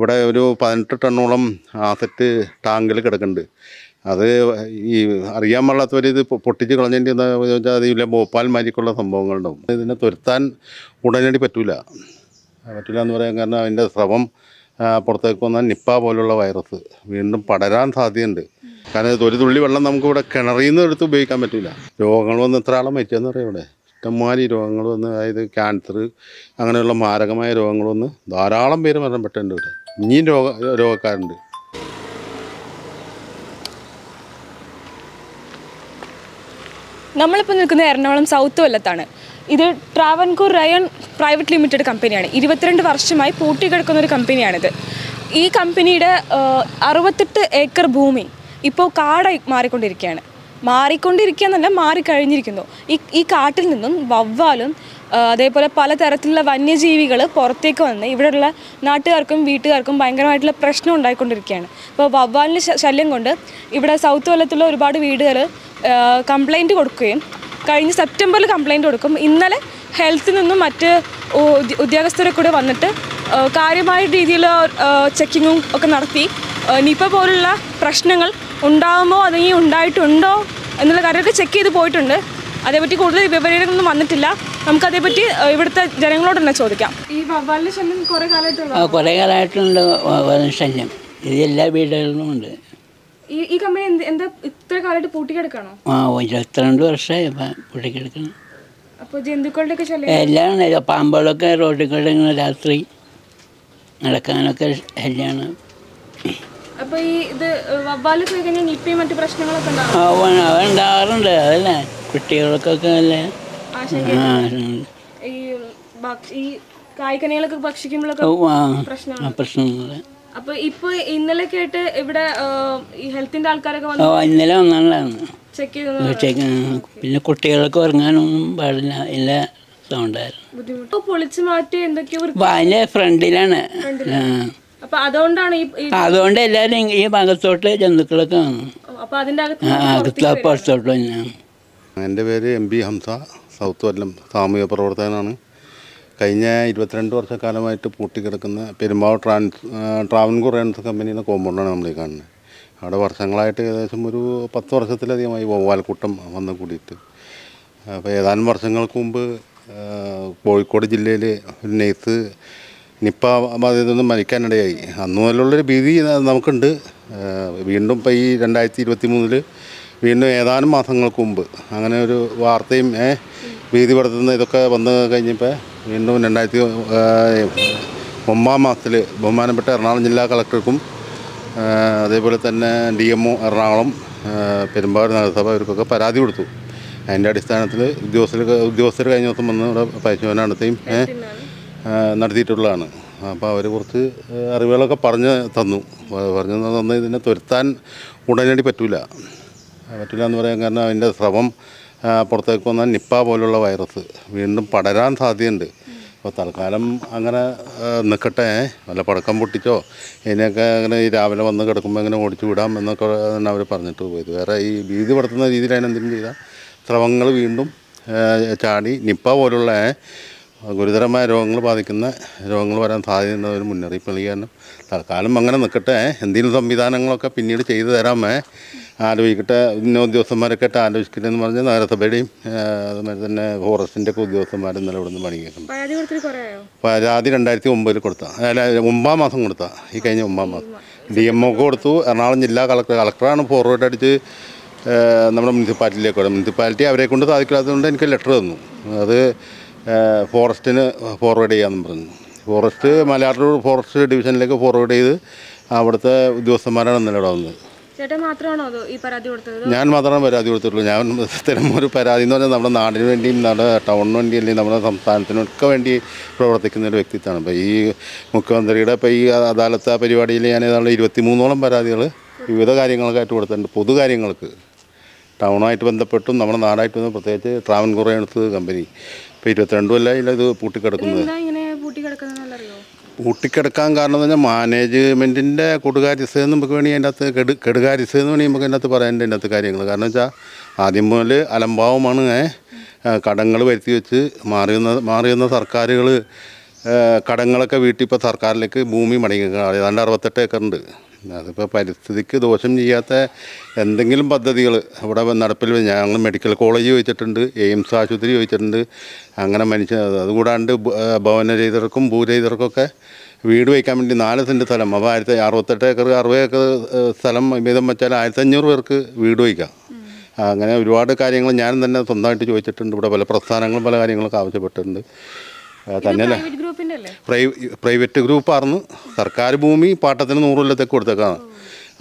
ഇവിടെ ഒരു പതിനെട്ട് ടണ്ണോളം ആസറ്റ് ടാങ്കിൽ കിടക്കുന്നുണ്ട്. അത് ഈ അറിയാൻ പാടാത്തവർ ഇത് പൊട്ടിച്ച് കളഞ്ഞതിന്റെ എന്താ അതിലെ ഭോപ്പാൽ മാരിക്കുള്ള സംഭവങ്ങളുണ്ടാവും. ഇതിനെ തുരത്താൻ ഉടനടി പറ്റില്ല പറ്റില്ല എന്ന് പറയാൻ കാരണം അതിന്റെ സ്രവം പുറത്തേക്ക് വന്നാൽ നിപ്പ പോലുള്ള വൈറസ് വീണ്ടും പടരാൻ സാധ്യതയുണ്ട്. കാരണം ഒരു തുള്ളി വെള്ളം നമുക്ക് ഇവിടെ കിണറിൽ നിന്ന് എടുത്ത് ഉപയോഗിക്കാൻ പറ്റില്ല രോഗങ്ങൾ വന്ന് എത്ര ആളും മരിച്ചെന്ന് പറയാം ഇവിടെ? ഇഷ്ടംമാതിരി രോഗങ്ങൾ വന്ന് അതായത് ക്യാൻസർ അങ്ങനെയുള്ള മാരകമായ രോഗങ്ങൾ വന്ന് ധാരാളം പേര് മരണപ്പെട്ടിട്ടുണ്ട് ഇനിയും രോഗ രോഗക്കാരുണ്ട്. നമ്മളിപ്പോൾ നിൽക്കുന്നത് എറണാകുളം സൗത്ത് കൊല്ലത്താണ്. ഇത് ട്രാവൻകൂർ റയൺ പ്രൈവറ്റ് ലിമിറ്റഡ് കമ്പനിയാണ് ഇരുപത്തിരണ്ട് വർഷമായി പൂട്ടി കിടക്കുന്ന ഒരു കമ്പനിയാണിത് ഈ കമ്പനിയുടെ അറുപത്തെട്ട് ഏക്കർ ഭൂമി ഇപ്പോൾ കാടായി മാറിക്കൊണ്ടിരിക്കുകയാണ്. മാറിക്കൊണ്ടിരിക്കുക എന്നല്ല മാറിക്കഴിഞ്ഞിരിക്കുന്നു. ഈ ഈ കാട്ടിൽ നിന്നും വവ്വാലും അതേപോലെ പലതരത്തിലുള്ള വന്യജീവികൾ പുറത്തേക്ക് വന്ന് ഇവിടെയുള്ള നാട്ടുകാർക്കും വീട്ടുകാർക്കും ഭയങ്കരമായിട്ടുള്ള പ്രശ്നം ഉണ്ടായിക്കൊണ്ടിരിക്കുകയാണ്. അപ്പോൾ വവ്വാലിന്റെ ശല്യം കൊണ്ട് ഇവിടെ സൗത്ത് കൊല്ലത്തുള്ള ഒരുപാട് വീടുകൾ കംപ്ലൈന്റ് കൊടുക്കുകയും കഴിഞ്ഞ സെപ്റ്റംബറിൽ കംപ്ലൈന്റ് കൊടുക്കും. ഇന്നലെ ഹെൽത്തിൽ നിന്നും മറ്റ് ഉദ്യ- ഉദ്യോഗസ്ഥരെ കൂടെ വന്നിട്ട് കാര്യമായ രീതിയിൽ ചെക്കിങ്ങും ഒക്കെ നടത്തി. ആ, നിപ പോലുള്ള പ്രശ്നങ്ങൾ ഉണ്ടാകുമോ അല്ലെങ്കിൽ ഉണ്ടായിട്ടുണ്ടോ എന്നുള്ള കാര്യമൊക്കെ ചെക്ക് ചെയ്ത് പോയിട്ടുണ്ട്. അതേപറ്റി കൂടുതൽ വിവരങ്ങളൊന്നും വന്നിട്ടില്ല. നമുക്കതേപ്പറ്റി ആ, ഇവിടുത്തെ ജനങ്ങളോട് തന്നെ ചോദിക്കാം. ഈ വവ്വാലിന്റെ ശല്യം കുറേ കാലമായിട്ടുള്ള കുറേ കാലമായിട്ടുണ്ട് വവ്വാലിന്റെ ശല്യം. ഇത് എല്ലാ വീടുകളിലും ഉണ്ട്. ഈ ഈ കമ്പനി എന്ത് എന്താ ഇത്ര കാലമായിട്ട് പൂട്ടിക്കെടുക്കണോ? ആ ഇരുപത്തിരണ്ട് വർഷമായി പൂട്ടിക്കെടുക്കണം അപ്പോൾ ജന്തുക്കളുടെയൊക്കെ ശല്യം? എല്ലാം പാമ്പുകളൊക്കെ റോഡിൽ കൂടെ ഇങ്ങനെ രാത്രി നടക്കാനൊക്കെ ശല്യമാണ് അപ്പോൾ ഈ ഇത് വവ്വാൽ പോയി കഴിഞ്ഞാൽ നിപ്പയും മറ്റു പ്രശ്നങ്ങളൊക്കെ ഉണ്ടാവും? ഉണ്ടാകാറുണ്ട് അതല്ലേ? കുട്ടികൾക്കൊക്കെ അല്ലേ? ഈ കായ്ക്കനികളൊക്കെ ഭക്ഷിക്കുമ്പോഴൊക്കെ പ്രശ്നങ്ങൾ അപ്പൊ ഇപ്പൊ ആയിട്ട് ഇവിടെ ഹെൽത്തിന്റെ ആൾക്കാരൊക്കെ ഓ ഇന്നലെ വന്നാണ് ചെക്ക് ചെയ്ത് പിന്നെ കുട്ടികൾക്ക് ഉറങ്ങാനൊന്നും പാടില്ല. ഇല്ല സൗണ്ടായിരുന്നു. പൊളിച്ചു മാറ്റി എന്തൊക്കെയോ അപ്പം ഫ്രണ്ടിലാണ്. അപ്പൊ അതുകൊണ്ടാണ് ഈ അതുകൊണ്ട് എല്ലാവരും ഈ ഭാഗത്തോട്ട് ജന്തുക്കളൊക്കെ വന്നു അപ്പൊ അതിന്റെ എന്റെ പേര് M B Hamsa south Kollam സാമൂഹ്യ പ്രവർത്തകനാണ്. കഴിഞ്ഞ ഇരുപത്തിരണ്ട് വർഷക്കാലമായിട്ട് പൂട്ടിക്കിടക്കുന്ന പെരുമ്പാവ് ട്രാൻസ് ട്രാവൻകൂർ റെൻസ് കമ്പനിയുടെ കോമ്പൗണ്ടാണ് നമ്മൾ ഈ കാണുന്നത്. അവിടെ വർഷങ്ങളായിട്ട് ഏകദേശം ഒരു പത്ത് വർഷത്തിലധികമായി വവ്വാൽക്കൂട്ടം വന്ന് കൂടിയിട്ട്. അപ്പോൾ ഏതാനും വർഷങ്ങൾക്ക് മുമ്പ് കോഴിക്കോട് ജില്ലയിൽ ഒരു നെയ്ത്ത് നിപ്പ ബാധിതയിൽ മരിക്കാനിടയായി. അന്ന് മുതലുള്ളൊരു ഭീതി നമുക്കുണ്ട്. വീണ്ടും ഇപ്പോൾ ഈ രണ്ടായിരത്തി ഇരുപത്തി മൂന്നിൽ വീണ്ടും ഏതാനും മാസങ്ങൾക്ക് മുമ്പ് അങ്ങനെ ഒരു വാർത്തയും ഭീതി പടുത്തുന്ന ഇതൊക്കെ വന്ന് കഴിഞ്ഞപ്പോൾ വീണ്ടും രണ്ടായിരത്തി ഒമ്പതാം മാസത്തിൽ ബഹുമാനപ്പെട്ട എറണാകുളം ജില്ലാ കളക്ടർക്കും അതേപോലെ തന്നെ D M O Ernakulam Perumbavoor നഗരസഭ ഇവർക്കൊക്കെ പരാതി കൊടുത്തു. അതിന്റെ അടിസ്ഥാനത്തിൽ ഉദ്യോഗസ്ഥർ ഉദ്യോഗസ്ഥർ കഴിഞ്ഞ ദിവസം വന്ന് ഇവിടെ പരിശോധന നടത്തുകയും നടത്തിയിട്ടുള്ളതാണ്. അപ്പോൾ അവർ കുറച്ച് അറിവുകളൊക്കെ പറഞ്ഞ് തന്നു. പറഞ്ഞു തന്ന് ഇതിനെ തുരത്താൻ ഉടനടി പറ്റില്ല പറ്റില്ല എന്ന് പറയാൻ കാരണം അതിന്റെ സ്രവം പുറത്തേക്ക് വന്നാൽ നിപ്പ പോലുള്ള വൈറസ് വീണ്ടും പടരാൻ സാധ്യതയുണ്ട്. അപ്പോൾ തൽക്കാലം അങ്ങനെ നിൽക്കട്ടെ വല്ല പടക്കം പൊട്ടിച്ചോ ഇതിനെയൊക്കെ അങ്ങനെ ഈ രാവിലെ വന്ന് കിടക്കുമ്പോൾ ഇങ്ങനെ ഓടിച്ചു വിടാം എന്നൊക്കെ അവർ പറഞ്ഞിട്ട് പോയത്. വേറെ ഈ ഭീതി പടത്തുന്ന രീതിയിലാണ് അതിനെന്തെങ്കിലും ചെയ്താൽ സ്രവങ്ങൾ വീണ്ടും ചാടി നിപ്പ പോലുള്ള ഗുരുതരമായ രോഗങ്ങൾ ബാധിക്കുന്ന രോഗങ്ങൾ വരാൻ സാധ്യതയുണ്ട് ഒരു മുന്നറിയിപ്പ് നൽകിയാണ് തൽക്കാലം അങ്ങനെ നിൽക്കട്ടെ. എന്തെങ്കിലും സംവിധാനങ്ങളൊക്കെ പിന്നീട് ചെയ്തു തരാമേ. ആലോചിക്കട്ടെ. ഉദ്യോഗസ്ഥന്മാരൊക്കെ ആയിട്ട് ആലോചിക്കട്ടെ എന്ന് പറഞ്ഞാൽ നഗരസഭയുടെയും അതുമാതിരി തന്നെ ഫോറസ്റ്റിന്റെ ഒക്കെ ഉദ്യോഗസ്ഥന്മാർ ഇന്നലെ ഇവിടെ നിന്ന് പണിയേക്കുന്നു പരാതി രണ്ടായിരത്തി ഒമ്പതിൽ കൊടുത്ത. അല്ല ഒമ്പാം മാസം കൊടുത്ത. ഈ കഴിഞ്ഞ ഒമ്പാം മാസം. ഡി എം ഒക്കെ കൊടുത്തു. എറണാകുളം ജില്ലാ കളക്ടർ കളക്ടറാണ് ഫോർവേഡ് അടിച്ച് നമ്മുടെ മുനിസിപ്പാലിറ്റിയിലേക്ക് മുനിസിപ്പാലിറ്റി അവരെ കൊണ്ട് സാധിക്കാത്തതുകൊണ്ട് എനിക്ക് ലെറ്റർ തന്നു. അത് ഫോറസ്റ്റിന് ഫോർവേഡ് ചെയ്യാമെന്ന് പറഞ്ഞു. ഫോറസ്റ്റ് മലയാറ്റൂർ ഫോറസ്റ്റ് ഡിവിഷനിലേക്ക് ഫോർവേഡ് ചെയ്ത് അവിടുത്തെ ഉദ്യോഗസ്ഥന്മാരാണ് ഇന്നലെ ഇവിടെ വന്നത്. ഞാൻ മാത്രമാണ് പരാതി കൊടുത്തിട്ടുള്ളൂ. ഞാൻ സ്ഥിരം ഒരു പരാതി എന്ന് പറഞ്ഞാൽ നമ്മുടെ നാടിന് വേണ്ടിയും നമ്മുടെ ടൗണിന് വേണ്ടി അല്ലെങ്കിൽ നമ്മുടെ സംസ്ഥാനത്തിനൊക്കെ വേണ്ടി പ്രവർത്തിക്കുന്ന ഒരു വ്യക്തിത്വമാണ്. അപ്പോൾ ഈ മുഖ്യമന്ത്രിയുടെ ഇപ്പോൾ ഈ അദാലത്ത് ആ പരിപാടിയിൽ ഞാൻ ഏതാണ്ട് ഇരുപത്തി മൂന്നോളം പരാതികൾ വിവിധ കാര്യങ്ങൾക്കായിട്ട് കൊടുത്തിട്ടുണ്ട്. പൊതു കാര്യങ്ങൾക്ക് ടൗണായിട്ട് ബന്ധപ്പെട്ടും നമ്മുടെ നാടായിട്ട് വന്ന് പ്രത്യേകിച്ച് ട്രാവൻകൂർ എടുത്ത് കമ്പനി. ഇപ്പോൾ ഇരുപത്തിരണ്ട് കൊല്ലമായില്ല ഇത് പൂട്ടിക്കിടക്കുന്നത്. പൂട്ടിക്കിടക്കാൻ കാരണം എന്ന് പറഞ്ഞാൽ മാനേജ്മെന്റിന്റെ കൊടുകാര്യസ്ഥ നമുക്ക് വേണമെങ്കിൽ അതിന്റെ അകത്ത് കെടു കെടുകാര്യസ്ഥ എന്ന് വേണമെങ്കിൽ നമുക്ക് അതിന്റെ അകത്ത് പറയാനുണ്ട് അതിന്റെ അകത്ത് കാര്യങ്ങൾ. കാരണം വെച്ചാൽ ആദ്യം മുതൽ അലംഭാവമാണ് കടങ്ങൾ വരുത്തി വെച്ച് മാറിയുന്ന മാറിയുന്ന സർക്കാരുകൾ കടങ്ങളൊക്കെ വീട്ടിൽ ഇപ്പോൾ സർക്കാരിലേക്ക് ഭൂമി മടങ്ങി. ഏതാണ്ട് അറുപത്തെട്ട് ഏക്കറുണ്ട്. അതിപ്പോൾ പരിസ്ഥിതിക്ക് ദോഷം ചെയ്യാത്ത എന്തെങ്കിലും പദ്ധതികൾ ഇവിടെ നടപ്പിൽ ഞങ്ങൾ മെഡിക്കൽ കോളേജ് ചോദിച്ചിട്ടുണ്ട് എയിംസ് ആശുപത്രി ചോദിച്ചിട്ടുണ്ട്. അങ്ങനെ മനുഷ്യ അതുകൂടാണ്ട് ഭവനരഹിതർക്കും ഭൂരഹിതർക്കൊക്കെ വീട് വയ്ക്കാൻ വേണ്ടി നാല് സെന്റ് സ്ഥലം. അപ്പോൾ ആയിരത്തി അറുപത്തെട്ട് ഏക്കർ അറുപത് ഏക്കർ സ്ഥലം വീതം വെച്ചാൽ ആയിരത്തി അഞ്ഞൂറ് പേർക്ക് വീട് വയ്ക്കാം. അങ്ങനെ ഒരുപാട് കാര്യങ്ങൾ ഞാൻ തന്നെ സ്വന്തമായിട്ട് ചോദിച്ചിട്ടുണ്ട്. ഇവിടെ പല പ്രസ്ഥാനങ്ങളും പല കാര്യങ്ങളൊക്കെ ആവശ്യപ്പെട്ടിട്ടുണ്ട്. ഗ്രൂപ്പിന്റെ അല്ലേ? പ്രൈവറ്റ് ഗ്രൂപ്പായിരുന്നു സർക്കാർ ഭൂമി പാട്ടത്തിന് നൂറ് കൊല്ലത്തേക്ക് കൊടുത്തേക്കാണ്.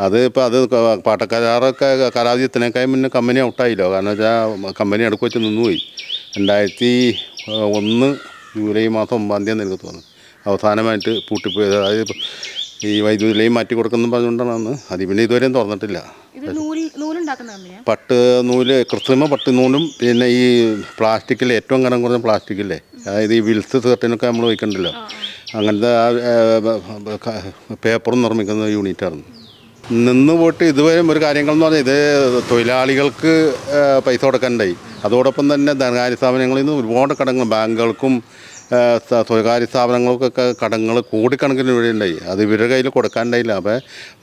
അത് ഇപ്പോൾ അത് പാട്ടക്കരാറൊക്കെ കരാതിയത്തിനേക്കാൾ മുന്നേ കമ്പനി ഔട്ടായില്ലോ കാരണം വെച്ചാൽ കമ്പനി അടുക്ക് വെച്ച് നിന്നുപോയി രണ്ടായിരത്തി ഒന്ന് ജൂലൈ മാസം ഒമ്പതാം തീയതി എനിക്ക് തോന്നുന്നു അവസാനമായിട്ട് പൂട്ടിപ്പോയത്. അതായത് ഈ വൈദ്യുതി ലൈൻ മാറ്റി കൊടുക്കുന്നു പറഞ്ഞുകൊണ്ടാണ് അന്ന്. അത് പിന്നെ ഇതുവരെയും തുറന്നിട്ടില്ല. പട്ട് നൂൽ കൃത്രിമ പട്ട് നൂലും പിന്നെ ഈ പ്ലാസ്റ്റിക്കിൽ ഏറ്റവും കനം കുറഞ്ഞ പ്ലാസ്റ്റിക്കില്ലേ? അതായത് ഈ വിൽസ് സേർട്ടിനൊക്കെ നമ്മൾ വയ്ക്കണ്ടല്ലോ. അങ്ങനത്തെ ആ, പേപ്പറും നിർമ്മിക്കുന്ന യൂണിറ്റായിരുന്നു. നിന്ന് പോയിട്ട് ഇതുവരെ ഒരു കാര്യങ്ങൾ എന്ന് പറഞ്ഞാൽ ഇത് തൊഴിലാളികൾക്ക് പൈസ കൊടുക്കണ്ടായി അതോടൊപ്പം തന്നെ ധനകാര്യ സ്ഥാപനങ്ങളിൽ നിന്ന് ഒരുപാട് കടങ്ങൾ ബാങ്കുകൾക്കും സ്വകാര്യ സ്ഥാപനങ്ങൾക്കൊക്കെ കടങ്ങൾ കോടിക്കണക്കിന് രൂപ ഉണ്ടായി അത് ഇവരുടെ കയ്യിൽ കൊടുക്കാനുണ്ടായില്ല. അപ്പോൾ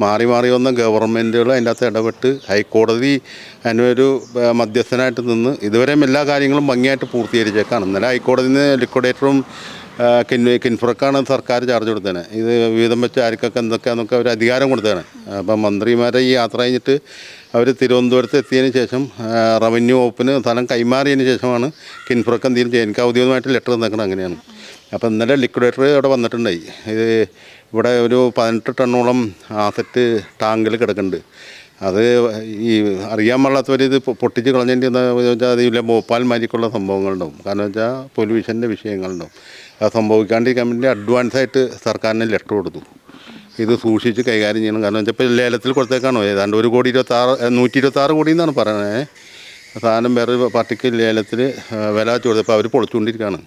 മാറി മാറി വന്ന ഗവൺമെന്റുകൾ അതിന്റെ അകത്ത് ഇടപെട്ട് ഹൈക്കോടതി അതിനൊരു മധ്യസ്ഥനായിട്ട് നിന്ന് ഇതുവരെയും എല്ലാ കാര്യങ്ങളും ഭംഗിയായിട്ട് പൂർത്തീകരിച്ചേക്കാണ്. ഇന്നലെ ഹൈക്കോടതിയിൽ നിന്ന് ലിക്വിഡേറ്ററും കിൻഫ്രക്കാണ് സർക്കാർ ചാർജ് കൊടുത്തത് ഇത് വീതം വെച്ച് ആർക്കൊക്കെ എന്തൊക്കെയാണെന്നൊക്കെ അവർ അധികാരം കൊടുത്തതാണ്. അപ്പം മന്ത്രിമാരെ ഈ യാത്ര കഴിഞ്ഞിട്ട് അവർ തിരുവനന്തപുരത്ത് എത്തിയതിന് ശേഷം റവന്യൂ വകുപ്പിന് സ്ഥലം കൈമാറിയതിന് ശേഷമാണ് കിൻഫ്രക്ക് എന്തെങ്കിലും ചെയ്യുന്നത് എനിക്ക് ഔദ്യോഗികമായിട്ട് ലെറ്റർ തന്നേക്കണം അങ്ങനെയാണ്. അപ്പോൾ ഇന്നലെ ലിക്വിഡേറ്റർ ഇവിടെ വന്നിട്ടുണ്ടായി. ഇത് ഇവിടെ ഒരു പതിനെട്ട് ടണ്ണോളം ആസറ്റ് ടാങ്കിൽ കിടക്കുന്നുണ്ട്. അത് ഈ അറിയാൻ പാടാത്തവർ ഇത് പൊട്ടിച്ച് കളഞ്ഞേണ്ടി എന്താ വെച്ചാൽ അതിലെ ഭോപ്പാൽ മാരിക്കുള്ള സംഭവങ്ങളുണ്ടാവും. കാരണം വെച്ചാൽ പൊല്യൂഷന്റെ വിഷയങ്ങളുണ്ടാവും. അത് സംഭവിക്കാണ്ടിരിക്കാൻ വേണ്ടി അഡ്വാൻസായിട്ട് സർക്കാരിന് ലെറ്റർ കൊടുത്തു. ഇത് സൂക്ഷിച്ച് കൈകാര്യം ചെയ്യണം. കാരണം വെച്ചാൽ ഇപ്പോൾ ലേലത്തിൽ കൊടുത്തേക്കാണോ? ഏതാണ്ട് ഒരു കോടി ഇരുപത്താറ് നൂറ്റി ഇരുപത്താറ് കോടി എന്നാണ് പറയുന്നത്. സാധനം വേറെ പാർട്ടിക്ക് ലേലത്തിൽ വില ചോദിച്ചപ്പോൾ അവർ പൊളിച്ചുകൊണ്ടിരിക്കുകയാണ്.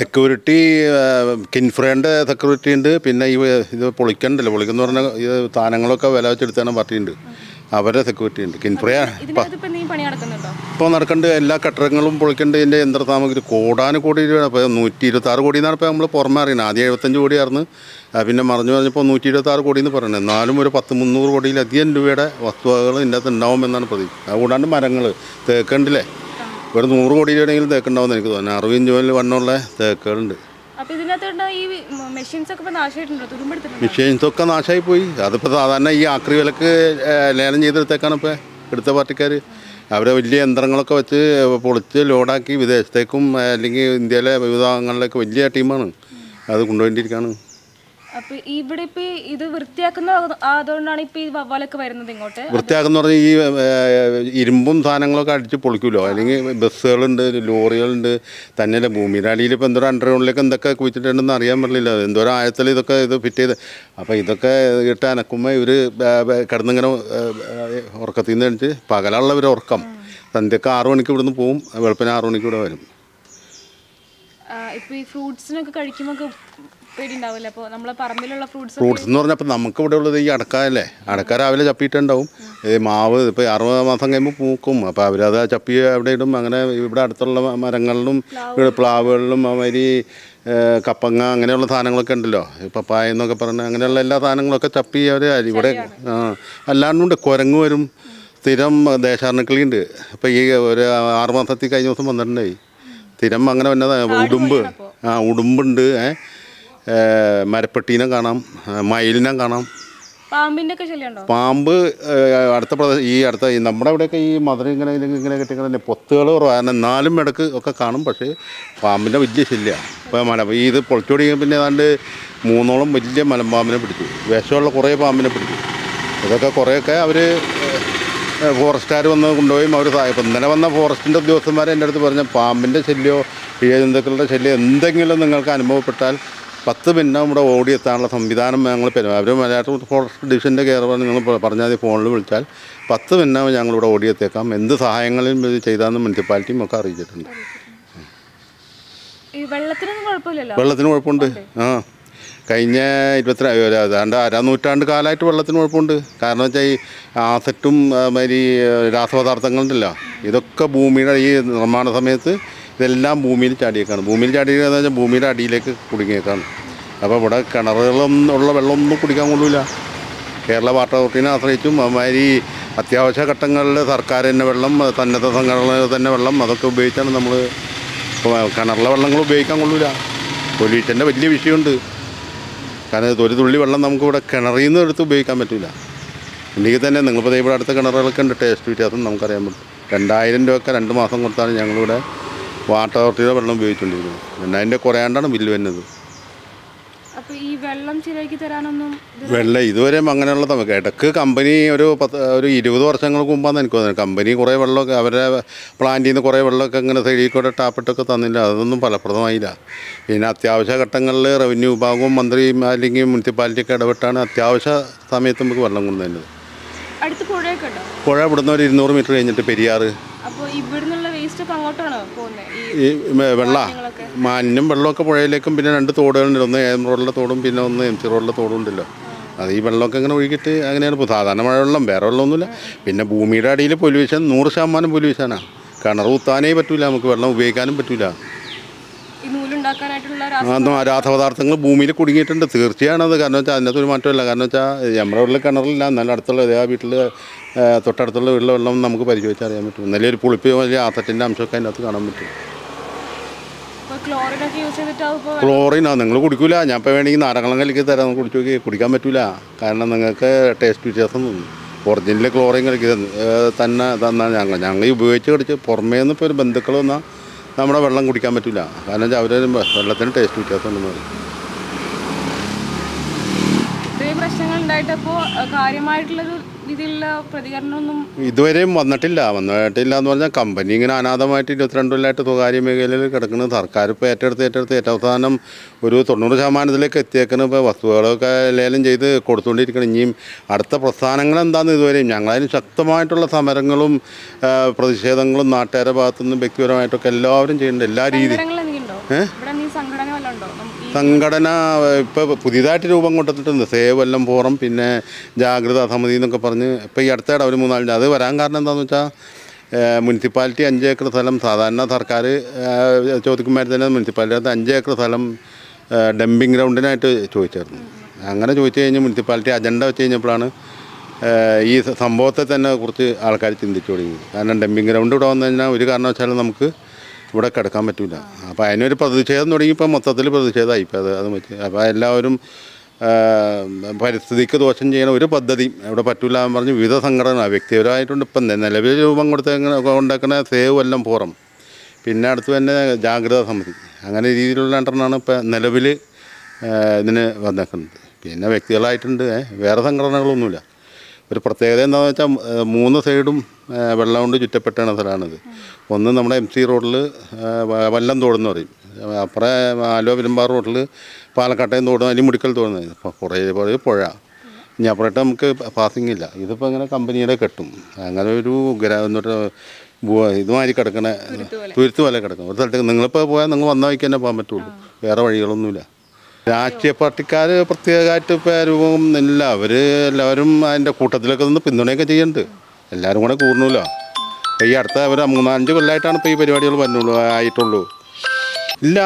സെക്യൂരിറ്റി ഉണ്ടോ? കിൻഫ്രേന്റെ സെക്യൂരിറ്റി ഉണ്ട്. പിന്നെ ഈ ഇത് പൊളിക്കണ്ടല്ലോ. പൊളിക്കുന്ന പറഞ്ഞാൽ ഇത് സാധനങ്ങളൊക്കെ വില വെച്ചെടുത്താണ് പാർട്ടിയുണ്ട് അവരുടെ സെക്യൂരിറ്റി ഉണ്ട് കിൻഫ്രേ ഇതിനകത്ത് ഇപ്പൊ എന്തെങ്കിലും പണി നടക്കുന്നുണ്ടോ? ഇപ്പോൾ നടക്കേണ്ട. എല്ലാ കെട്ടിടങ്ങളും പൊളിക്കേണ്ടതിന്റെ യന്ത്ര സാമഗ്രി കോടാന് കോടി രൂപ അപ്പോൾ നൂറ്റി ഇരുപത്തി ആറ് കോടി എന്നാണ് ഇപ്പോൾ നമ്മൾ പുറമെ അറിയുന്നത് ആദ്യം എഴുപത്തഞ്ച് കോടിയായിരുന്നു. പിന്നെ മറിഞ്ഞു പറഞ്ഞപ്പോൾ നൂറ്റി ഇരുപത്തി ആറ് കോടി എന്ന് പറയുന്നത് എന്നാലും ഒരു പത്ത് മുന്നൂറ് കോടിയിലധികം രൂപയുടെ വസ്തുവകകൾ ഇതിന്റെ അകത്ത് ഉണ്ടാവുമെന്നാണ് പ്രതീക്ഷ അതുകൂടാണ്ട് മരങ്ങൾ തേക്കേണ്ടില്ലേ? ഒരു നൂറ് കോടി രൂപയാണെങ്കിലും തേക്കുണ്ടാവുമെന്ന് എനിക്ക് തോന്നുന്നു. അറുപത് മുതൽ വണ്ണമുള്ള തേക്കുകളുണ്ട്. ഇതിനകത്ത് ഈ മെഷീൻസ് ഒക്കെ നാശമായിട്ടുണ്ടോ? മെഷീൻസ് മെഷീൻസൊക്കെ നാശമായി പോയി അതിപ്പോൾ സാധാരണ ഈ ആക്രി വിലക്ക് ലേലം ചെയ്തെടുത്തേക്കാണ് ഇപ്പോൾ എടുത്ത പാർട്ടിക്കാർ അവരെ വലിയ യന്ത്രങ്ങളൊക്കെ വെച്ച് പൊളിച്ച് ലോഡാക്കി വിദേശത്തേക്കും അല്ലെങ്കിൽ ഇന്ത്യയിലെ വിഭാഗങ്ങളിലേക്ക് വലിയ ടീമാണ്. അത് കൊണ്ടുപോയിട്ടിരിക്കുകയാണ് അപ്പൊ ഇവിടെ ഇപ്പൊ ഇത് വൃത്തിയാക്കുന്ന അതുകൊണ്ടാണ് ഇപ്പൊ ഈ വവ്വാലൊക്കെ വരുന്നത് ഇങ്ങോട്ട്? വൃത്തിയാക്കുന്ന പറഞ്ഞാൽ ഈ ഇരുമ്പും സാധനങ്ങളൊക്കെ അടിച്ച് പൊളിക്കുമല്ലോ അല്ലെങ്കിൽ ബസ്സുകളുണ്ട് ലോറികളുണ്ട് തന്നെയല്ല? ഭൂമിയുടെ അടിയിൽ ഇപ്പോൾ എന്തോരം അണ്ടർഗ്രൗണ്ടിലേക്ക് എന്തൊക്കെ കുഴിച്ചിട്ടുണ്ടെന്ന് അറിയാൻ പറ്റില്ല. എന്തോരം ആഴത്തിൽ ഇതൊക്കെ ഇത് ഫിറ്റ് ചെയ്ത് അപ്പോൾ ഇതൊക്കെ ഇട്ട് അനക്കുമ്പോൾ ഇവർ കിടന്നിങ്ങനെ ഉറക്കത്തിൽ നിന്ന് പകലുള്ള ഒരു ഉറക്കം. സന്ധ്യക്ക് ആറു മണിക്ക് ഇവിടുന്ന് പോവും വെളുപ്പിന് ആറു മണിക്ക് ഇവിടെ വരും. ഇപ്പൊ ഈ ഫ്രൂട്ട്സിനൊക്കെ കഴിക്കുമ്പോ പേടിണ്ടാവില്ല അപ്പൊ നമ്മളെ പറമ്പിലുള്ള ഫ്രൂട്ട്സ് ഫ്രൂട്ട്സ് എന്ന് പറഞ്ഞപ്പോൾ നമുക്ക് ഇവിടെ ഉള്ളത് ഈ അടക്കല്ലേ അടക്ക രാവിലെ ചപ്പിയിട്ടുണ്ടാവും. ഈ മാവ് ഇപ്പോൾ അറുപത് മാസം കഴിയുമ്പോൾ പൂക്കും. അപ്പോൾ അവരത് ചപ്പി അവിടെ ഇടും. അങ്ങനെ ഇവിടെ അടുത്തുള്ള മരങ്ങളിലും ഇവിടെ പ്ലാവുകളിലും അവരി കപ്പങ്ങ അങ്ങനെയുള്ള സാധനങ്ങളൊക്കെ ഉണ്ടല്ലോ. പപ്പായ എന്നൊക്കെ പറഞ്ഞ അങ്ങനെയുള്ള എല്ലാ സാധനങ്ങളൊക്കെ ചപ്പി അവർ ഇവിടെ അല്ലാണ്ടുണ്ട് കുരങ്ങ് വരും. സ്ഥിരം ദേശാർണക്കിളിയുണ്ട് ഇപ്പോൾ ഈ ഒരു ആറ് മാസത്തിൽ കഴിഞ്ഞ ദിവസം വന്നിട്ടുണ്ടായി. സ്ഥിരം അങ്ങനെ വന്നത് ഉടുമ്പ്. ആ ഉടുമ്പുണ്ട് മരപ്പെട്ടീനെ കാണാം മയിലിനെ കാണാം. ശല്യം പാമ്പ് അടുത്ത പ്രദേശം ഈ അടുത്ത ഈ നമ്മുടെ അവിടെയൊക്കെ ഈ മധുര ഇങ്ങനെ ഇങ്ങനെ കെട്ടിങ്ങനെ പൊത്തുകൾ കുറവാണ് എന്നാലും ഇടയ്ക്ക് ഒക്കെ കാണും പക്ഷേ പാമ്പിന്റെ വലിയ ശല്യമാണ് ഇപ്പോൾ മല ഈ ഇത് പൊളിച്ചോടി പിന്നെ ഏതാണ്ട് മൂന്നോളം വലിയ മലമ്പാമ്പിനെ പിടിച്ചു. വിഷമുള്ള കുറേ പാമ്പിനെ പിടിച്ചു. ഇതൊക്കെ കുറേയൊക്കെ അവർ ഫോറസ്റ്റുകാർ വന്ന് കൊണ്ടുപോയി അവർ ഇപ്പം ഇന്നലെ വന്ന ഫോറസ്റ്റിന്റെ ഉദ്യോഗസ്ഥന്മാർ എന്റെ അടുത്ത് പറഞ്ഞ പാമ്പിന്റെ ശല്യമോ ഇഴജന്തുക്കളുടെ ശല്യം എന്തെങ്കിലും നിങ്ങൾക്ക് അനുഭവപ്പെട്ടാൽ പത്ത് മിനിറ്റ് ഇവിടെ ഓടിയെത്താനുള്ള സംവിധാനം ഞങ്ങൾ അവർ മലയാളം ഫോറസ്റ്റ് ഡിവിഷന്റെ കെയർ നിങ്ങൾ പറഞ്ഞാൽ മതി ഫോണിൽ വിളിച്ചാൽ പത്ത് മിനിറ്റ് ഞങ്ങളിവിടെ ഓടിയെത്തേക്കാം. എന്ത് സഹായങ്ങളും ഇത് ചെയ്താന്ന് മുനിസിപ്പാലിറ്റിയും ഒക്കെ അറിയിച്ചിട്ടുണ്ട്. കുഴപ്പമില്ലല്ലോ? വെള്ളത്തിന് കുഴപ്പമുണ്ട്. ആ. കഴിഞ്ഞ ഇരുപത്തി ഏതാണ്ട് അര നൂറ്റാണ്ട് കാലമായിട്ട് വെള്ളത്തിന് കുഴപ്പമുണ്ട്. കാരണം വെച്ചാൽ ഈ ആസറ്റും മാതിരി രാസപദാർത്ഥങ്ങളുണ്ടല്ലോ. ഇതൊക്കെ ഭൂമിയുടെ ഈ നിർമ്മാണ സമയത്ത് ഇതെല്ലാം ഭൂമിയിൽ ചാടിയേക്കാണ്. ഭൂമിയിൽ ചാടിയേക്കാന്ന് വെച്ചാൽ ഭൂമിയുടെ അടിയിലേക്ക് കുടുങ്ങിയേക്കാണ്. അപ്പോൾ ഇവിടെ കിണറുകളൊന്നും ഉള്ള വെള്ളമൊന്നും കുടിക്കാൻ കൊള്ളില്ല കേരള വാട്ടർ അതോറിറ്റിനെ ആശ്രയിച്ചും അതുമാതിരി അത്യാവശ്യ ഘട്ടങ്ങളിൽ സർക്കാർ തന്നെ വെള്ളം സന്നദ്ധ സംഘടനകൾ തന്നെ വെള്ളം അതൊക്കെ ഉപയോഗിച്ചാണ് നമ്മൾ കിണറിലെ വെള്ളങ്ങൾ ഉപയോഗിക്കാൻ കൊള്ളില്ല പൊല്യൂഷന്റെ വലിയ വിഷയമുണ്ട്. കാരണം ഒരു തുള്ളി വെള്ളം നമുക്കിവിടെ കിണറിൽ നിന്ന് എടുത്ത് ഉപയോഗിക്കാൻ പറ്റില്ല ഉണ്ടെങ്കിൽ തന്നെ നിങ്ങളിപ്പോൾ ഇവിടെ അടുത്ത കിണറുകളൊക്കെ ഉണ്ട് ടേസ്റ്റ് വ്യത്യാസം നമുക്കറിയാൻ പറ്റും. രണ്ടായിരം രൂപയൊക്കെ രണ്ട് മാസം കൊടുത്താണ് ഞങ്ങളിവിടെ വാട്ടർ അതോറിറ്റിയുടെ വെള്ളം ഉപയോഗിച്ചുകൊണ്ടിരിക്കുന്നത് രണ്ടായിരം രൂപ കുറയാണ്ടാണ് ബില്ല് വരുന്നത്. അപ്പൊ ഈ വെള്ളം ശരിയാക്കി തരാനൊന്നും വെള്ളം ഇതുവരെ അങ്ങനെയുള്ള നമുക്ക് ഇടയ്ക്ക് കമ്പനി ഒരു പത്ത് ഒരു ഇരുപത് വർഷങ്ങൾക്ക് മുമ്പാന്ന് എനിക്ക് തോന്നുന്നത് കമ്പനി കുറേ വെള്ളമൊക്കെ അവരുടെ പ്ലാന്റിൽ നിന്ന് കുറേ വെള്ളമൊക്കെ ഇങ്ങനെ സൈഡിൽ കൂടെ ടാപ്പിട്ടൊക്കെ തന്നില്ല. അതൊന്നും ഫലപ്രദമായില്ല. പിന്നെ അത്യാവശ്യ ഘട്ടങ്ങളിൽ റവന്യൂ വിഭാഗവും മന്ത്രിയും അല്ലെങ്കിൽ മുനിസിപ്പാലിറ്റിയൊക്കെ ഇടപെട്ടാണ് അത്യാവശ്യ സമയത്ത് നമുക്ക് വെള്ളം കൊണ്ടുവരുന്നത്. അടുത്ത് പുഴയൊക്കെ ഉണ്ടോ? പുഴ ഇവിടുന്ന് ഒരു ഇരുന്നൂറ് മീറ്റർ കഴിഞ്ഞിട്ട് പെരിയാറ്. അപ്പോൾ ഇവിടുന്നുള്ള വേസ്റ്റ് ഒക്കെ അങ്ങോട്ടാണോ പോകുന്നത് ഈ വെള്ള. മാലിന്യം വെള്ളമൊക്കെ പുഴയിലേക്കും പിന്നെ രണ്ട് തോടുകളുണ്ട്. ഒന്ന് എം റോഡിലെ തോടും പിന്നെ ഒന്ന് എം സി റോഡിലെ തോടും ഉണ്ടല്ലോ. അത് ഈ വെള്ളമൊക്കെ ഇങ്ങനെ ഒഴുകിയിട്ട് അങ്ങനെയാണ് ഇപ്പോൾ സാധാരണ മഴ വെള്ളം വേറെ വെള്ളമൊന്നുമില്ല. പിന്നെ ഭൂമിയുടെ അടിയിൽ പൊല്യൂഷൻ നൂറ് ശതമാനം പൊല്യൂഷനാണ് കിണർ കുത്താനേ പറ്റില്ല നമുക്ക് വെള്ളം ഉപയോഗിക്കാനും പറ്റില്ല രാസപദാർത്ഥങ്ങൾ ഭൂമിയിൽ കുടുങ്ങിയിട്ടുണ്ട്. തീർച്ചയാണ് അത്. കാരണം വെച്ചാൽ അതിനകത്ത് ഒരു മാറ്റമില്ല കാരണം വെച്ചാൽ നമ്മുടെ വീട്ടിൽ കിണറില്ല. എന്നാലും അടുത്തുള്ള ഇതേ വീട്ടിൽ തൊട്ടടുത്തുള്ള വീട്ടിലെ വെള്ളം നമുക്ക് പരിചയിച്ചറിയാൻ പറ്റും. എന്നാലും ഒരു പുളിപ്പ് വലിയ ആസറ്റിന്റെ അംശമൊക്കെ അതിനകത്ത് കാണാൻ പറ്റും. ആ നിങ്ങൾ കുടിക്കൂല. ഞാൻ ഇപ്പോൾ വേണമെങ്കിൽ നാരങ്ങളും കലക്കി തരാം. കുടിച്ചു നോക്കി. കുടിക്കാൻ പറ്റൂല. കാരണം നിങ്ങൾക്ക് ടേസ്റ്റ് വ്യത്യാസം തോന്നും ഒറിജിനൽ ക്ലോറിൻ കലക്കി തന്ന് തന്നെ തന്നാൽ ഞങ്ങൾ. ഞങ്ങൾ ഉപയോഗിച്ച് കടിച്ച് പുറമേ നിന്ന് ഇപ്പോൾ ഒരു ബന്ധുക്കൾ വന്നാൽ നമ്മുടെ വെള്ളം കുടിക്കാൻ പറ്റില്ല കാരണം അവർ വെള്ളത്തിന് ടേസ്റ്റ് വ്യത്യാസം ഉണ്ടെന്ന് പറയും ഇത്രയും പ്രശ്നങ്ങൾ ഉണ്ടായിട്ടപ്പോൾ കാര്യമായിട്ടുള്ളൊരു രീതിയിലുള്ള പ്രതികരണമൊന്നും ഇതുവരെയും വന്നിട്ടില്ല. വന്നിട്ടില്ല എന്ന് പറഞ്ഞാൽ കമ്പനി ഇങ്ങനെ അനാഥമായിട്ട് ഇരുപത്തിരണ്ട് കൊല്ലമായിട്ട് സ്വകാര്യ മേഖലയിൽ കിടക്കുന്നത് സർക്കാർ ഇപ്പോൾ ഏറ്റെടുത്ത് ഏറ്റെടുത്ത് ഏറ്റവും അവസാനം ഒരു തൊണ്ണൂറ് ശതമാനത്തിലേക്ക് എത്തിയേക്കുന്നത് ഇപ്പോൾ വസ്തുക്കളൊക്കെ ലേലം ചെയ്ത് കൊടുത്തുകൊണ്ടിരിക്കണം. ഇനിയും അടുത്ത പ്രസ്ഥാനങ്ങൾ എന്താണെന്ന് ഇതുവരെയും ഞങ്ങളതിന് ശക്തമായിട്ടുള്ള സമരങ്ങളും പ്രതിഷേധങ്ങളും നാട്ടുകാരുടെ ഭാഗത്തുനിന്നും വ്യക്തിപരമായിട്ടൊക്കെ എല്ലാവരും ചെയ്യുന്നുണ്ട്. എല്ലാ രീതിയിലും സംഘടനകൾ എന്തെങ്കിലും ഉണ്ടോ ഇവിടെ എന്തെങ്കിലും സംഘടന ഇപ്പോൾ പുതിയതായിട്ട് രൂപം കൊണ്ടിട്ടുണ്ട് സേവ് എല്ലാം ഫോറം പിന്നെ ജാഗ്രതാ സമിതി എന്നൊക്കെ പറഞ്ഞ് ഇപ്പോൾ ഈ അടുത്തയിടെ ഒരു മൂന്നാലിന്റെ അത് വരാൻ കാരണം എന്താണെന്ന് വെച്ചാൽ മുനിസിപ്പാലിറ്റി അഞ്ച് ഏക്കർ സ്ഥലം സാധാരണ സർക്കാർ ചോദിക്കുമ്പോൾ തന്നെ മുനിസിപ്പാലിറ്റി അഞ്ച് ഏക്കർ സ്ഥലം ഡംപിങ് ഗ്രൗണ്ടിനായിട്ട് ചോദിച്ചായിരുന്നു. അങ്ങനെ ചോദിച്ചു കഴിഞ്ഞ് മുനിസിപ്പാലിറ്റി അജണ്ട വെച്ച് കഴിഞ്ഞപ്പോഴാണ് ഈ സംഭവത്തെ തന്നെ കുറിച്ച് ആൾക്കാർ ചിന്തിച്ചു തുടങ്ങിയത്. കാരണം ഡംപിങ് ഗ്രൗണ്ട് ഇവിടെ വന്നു കഴിഞ്ഞാൽ ഒരു കാരണവശാലും നമുക്ക് ഇവിടെ കിടക്കാൻ പറ്റില്ല അപ്പോൾ അതിനൊരു പ്രതിഷേധം തുടങ്ങിയപ്പോൾ മൊത്തത്തിൽ പ്രതിഷേധമായി. ഇപ്പോൾ അത് അത് വെച്ച് അപ്പോൾ എല്ലാവരും പരിസ്ഥിതിക്ക് ദോഷം ചെയ്യുന്ന ഒരു പദ്ധതി ഇവിടെ പറ്റില്ല എന്ന് പറഞ്ഞ് വിവിധ സംഘടന വ്യക്തിപരമായിട്ടുണ്ട് ഇപ്പം നിലവിൽ രൂപം കൊടുത്ത് കൊണ്ടാക്കുന്ന സേവ് എല്ലാം ഫോറം പിന്നെ അടുത്ത് തന്നെ ജാഗ്രതാ സമിതി. അങ്ങനെ രീതിയിലുള്ള രണ്ടെണ്ണമാണ് ഇപ്പം നിലവിൽ ഇതിന് വന്നേക്കുന്നത്. പിന്നെ വ്യക്തികളായിട്ടുണ്ട് വേറെ സംഘടനകളൊന്നുമില്ല. ഒരു പ്രത്യേകത എന്താണെന്ന് വെച്ചാൽ മൂന്ന് സൈഡും വെള്ളം കൊണ്ട് ചുറ്റപ്പെട്ടാണ് സ്ഥലമാണിത്. ഒന്ന് നമ്മുടെ എം സി റോഡിൽ വല്ലം തോടെന്ന് പറയും. അപ്പുറം ആലുവ പെരുമ്പാറ റോഡിൽ പാലക്കാട്ടയം തോടും മുടിക്കൽ തോടുന്നത് അപ്പോൾ കുറേ കുറേ പുഴ. ഇനി അപ്പുറമായിട്ട് നമുക്ക് പാസിംഗ് ഇല്ല. ഇതിപ്പോൾ ഇങ്ങനെ കമ്പനിയുടെ കെട്ടും. അങ്ങനെ ഒരു എന്നിട്ട് ഇതുമാതിരി കിടക്കണ തുരുത്ത് പോലെ. കിടക്കണം ഒരു സ്ഥലത്തേക്ക് നിങ്ങളിപ്പോൾ പോയാൽ നിങ്ങൾ വന്ന വഴിക്ക് തന്നെ പോകാൻ പറ്റുള്ളൂ. വേറെ വഴികളൊന്നുമില്ല. രാഷ്ട്രീയ പാർട്ടിക്കാർ പ്രത്യേകമായിട്ട് രൂപം ഇല്ല അവർ എല്ലാവരും അതിന്റെ കൂട്ടത്തിലൊക്കെ നിന്ന് പിന്തുണയൊക്കെ ചെയ്യുന്നുണ്ട്. എല്ലാവരും കൂടെ കൂടുന്നില്ല ഈ അടുത്ത ഒരു മൂന്നാലഞ്ച് കൊല്ലമായിട്ടാണ് ഇപ്പോൾ ഈ പരിപാടികൾ വരുന്നുള്ളൂ ആയിട്ടുള്ളൂ. ഇല്ല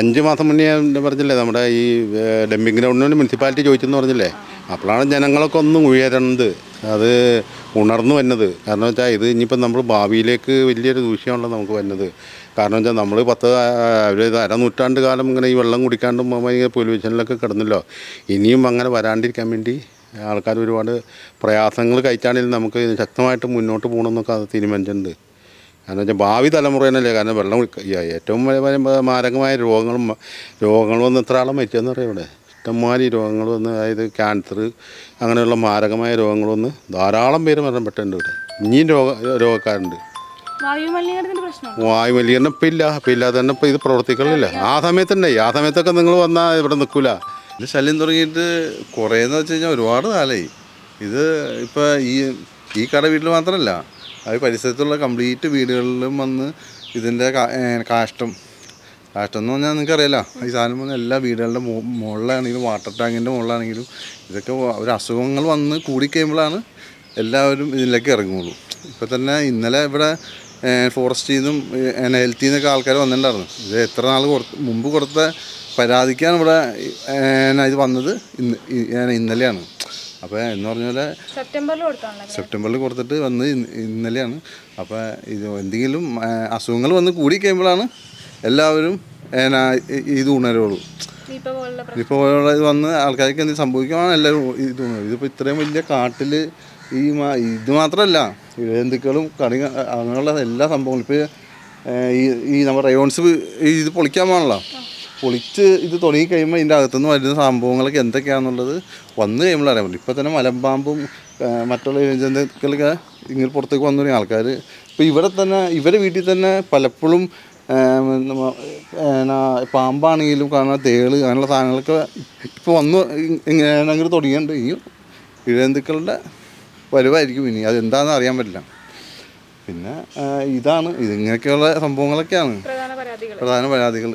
അഞ്ച് മാസം മുന്നേ പറഞ്ഞില്ലേ നമ്മുടെ ഈ ഡംപിങ് ഗ്രൗണ്ടിന് മുനിസിപ്പാലിറ്റി ചോദിച്ചെന്ന് പറഞ്ഞില്ലേ? അപ്പോഴാണ് ജനങ്ങളൊക്കെ ഒന്ന് ഉയരുന്നത് അത് ഉണർന്നു വരുന്നത് കാരണം വെച്ചാൽ ഇത് ഇനിയിപ്പം നമ്മൾ ഭാവിയിലേക്ക് വലിയൊരു ദൂഷ്യമാണല്ലോ നമുക്ക് വരുന്നത് കാരണം വെച്ചാൽ നമ്മൾ പത്ത് ഒരു അരനൂറ്റാണ്ട് കാലം ഇങ്ങനെ ഈ വെള്ളം കുടിക്കാണ്ടും ഭയങ്കര പൊല്യൂഷനിലൊക്കെ കിടന്നല്ലോ. ഇനിയും അങ്ങനെ വരാണ്ടിരിക്കാൻ വേണ്ടി ആൾക്കാർ ഒരുപാട് പ്രയാസങ്ങൾ കഴിച്ചാണെങ്കിൽ നമുക്ക് ശക്തമായിട്ട് മുന്നോട്ട് പോകണമെന്നൊക്കെ അത് തീരുമാനിച്ചിട്ടുണ്ട്. കാരണം വെച്ചാൽ ഭാവി തലമുറേനല്ലേ കാരണം വെള്ളം ഏറ്റവും മാരകമായ രോഗങ്ങളും രോഗങ്ങൾ വന്ന് എത്ര ആളും മരിച്ചെന്ന് പറയാം ഇവിടെ ഇഷ്ടംമാതിരി രോഗങ്ങൾ വന്ന് അതായത് ക്യാൻസർ അങ്ങനെയുള്ള മാരകമായ രോഗങ്ങൾ വന്ന് ധാരാളം പേര് മരണപ്പെട്ടിട്ടുണ്ട് ഇവിടെ. ഇനിയും രോഗ രോഗക്കാരുണ്ട്. വായു മലിനീകരണം ഇപ്പം ഇല്ല. ഇപ്പം ഇല്ലാതെ തന്നെ ഇപ്പം ഇത് പ്രവർത്തിക്കലില്ല. ആ സമയത്തുണ്ടായി ആ സമയത്തൊക്കെ നിങ്ങൾ വന്നാൽ ഇവിടെ നിൽക്കില്ല ഇത് ശല്യം തുടങ്ങിയിട്ട് കുറേന്ന് വെച്ച് കഴിഞ്ഞാൽ ഒരുപാട് കാലമായി ഇത് ഇപ്പോൾ ഈ ഈ കട വീട്ടിൽ മാത്രമല്ല അത് പരിസരത്തുള്ള കംപ്ലീറ്റ് വീടുകളിലും വന്ന് ഇതിന്റെ കാഷ്ടം. കാഷ്ടം എന്ന് പറഞ്ഞാൽ നിങ്ങൾക്ക് അറിയാലോ? ഈ സാധനം വന്ന് എല്ലാ വീടുകളുടെ മുകളിലാണെങ്കിലും വാട്ടർ ടാങ്കിന്റെ മുകളിലാണെങ്കിലും ഇതൊക്കെ ഒരു അസുഖങ്ങൾ വന്ന് കൂടിക്കഴിയുമ്പോഴാണ് എല്ലാവരും ഇതിലേക്ക് ഇറങ്ങുള്ളൂ. ഇപ്പോൾ തന്നെ ഇന്നലെ ഇവിടെ ഫോറസ്റ്റിൽ നിന്നും ഹെൽത്തിൽ നിന്നൊക്കെ ആൾക്കാർ വന്നിട്ടുണ്ടായിരുന്നു. ഇത് എത്ര നാൾ മുമ്പ് കൊടുത്ത പരാതിക്കാണ് ഇവിടെ ഇത് വന്നത്? ഇന്ന് ഇന്നലെയാണ്. അപ്പോൾ എന്ന് പറഞ്ഞ പോലെ സെപ്റ്റംബറിൽ കൊടുത്തിട്ട് വന്ന് ഇന്ന് ഇന്നലെയാണ്. അപ്പോൾ ഇത് എന്തെങ്കിലും അസുഖങ്ങൾ വന്ന് കൂടി കഴിയുമ്പോഴാണ് എല്ലാവരും ഇത് ഉണരുള്ളൂ. ഇപ്പോൾ പോലുള്ള ഇത് വന്ന് ആൾക്കാർക്ക് എന്ത് സംഭവിക്കുവാണ് എല്ലാവരും ഇത് ഉണരും ഇതിപ്പോൾ ഇത്രയും വലിയ കാട്ടിൽ ഈ ഇത് മാത്രമല്ല ഇഴജന്തുക്കളും കണി അങ്ങനെയുള്ള എല്ലാ സംഭവങ്ങളും. ഇപ്പോൾ ഈ ഈ നമ്മുടെ റയോൺസ് ഇത് പൊളിക്കാൻ പാടില്ല പൊളിച്ച് ഇത് തുടങ്ങി കഴിയുമ്പോൾ ഇതിന്റെ അകത്തുനിന്ന് വരുന്ന സംഭവങ്ങളൊക്കെ എന്തൊക്കെയാണെന്നുള്ളത് വന്ന് കഴിയുമ്പോൾ അറിയാൻ പറ്റും. ഇപ്പോൾ തന്നെ മലമ്പാമ്പും മറ്റുള്ള ഇഴജന്തുക്കളൊക്കെ ഇങ്ങനെ പുറത്തേക്ക് വന്നു തുടങ്ങിയ ആൾക്കാർ ഇപ്പോൾ ഇവിടെ തന്നെ ഇവരെ വീട്ടിൽ തന്നെ പലപ്പോഴും പാമ്പാണെങ്കിലും കാരണം തേൾ അങ്ങനെയുള്ള സാധനങ്ങളൊക്കെ ഇപ്പോൾ വന്ന് ഇങ്ങനെ തുടങ്ങിയിട്ടുണ്ട് ഈ ഇഴജന്തുക്കളുടെ വലുവായിരിക്കും ഇനി. അതെന്താണെന്ന് അറിയാൻ പറ്റില്ല. പിന്നെ ഇതാണ്. ഇതിങ്ങനെയൊക്കെയുള്ള സംഭവങ്ങളൊക്കെയാണ്. പ്രധാന പരാതികൾ